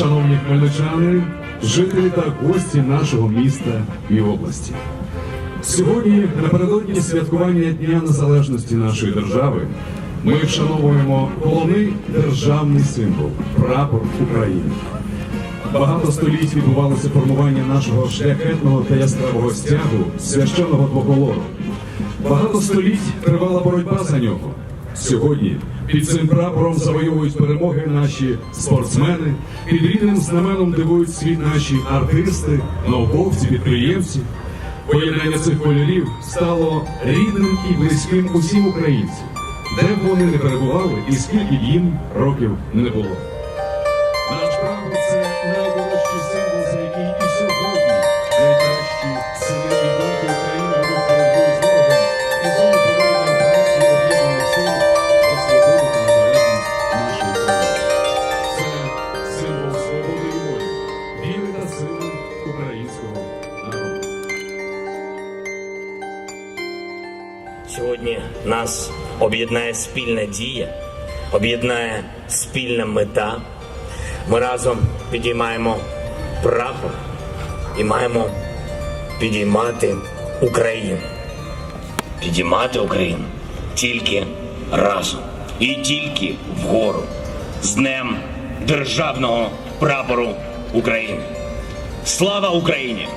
шановні хмельничани, жителі та гості нашого міста і області. Сьогодні, напередодні святкування Дня Незалежності нашої держави, ми вшановуємо головний державний символ прапор України. Багато століть відбувалося формування нашого шляхетного та яскравого стягу священного двоколору. Багато століть тривала боротьба за нього. Сьогодні під цим прапором завоюють перемоги наші спортсмени, під рідним знаменом дивують світ наші артисти, науковці, підприємці. Поєднання цих кольорів стало рідним і близьким усім українцям, де б вони не перебували і скільки б їм років не було. Українського народу. Сьогодні нас об'єднає спільна дія, об'єднає спільна мета. Ми разом підіймаємо прапор і маємо підіймати Україну. Підіймати Україну тільки разом і тільки вгору з Днем Державного прапору України. Слава Україні!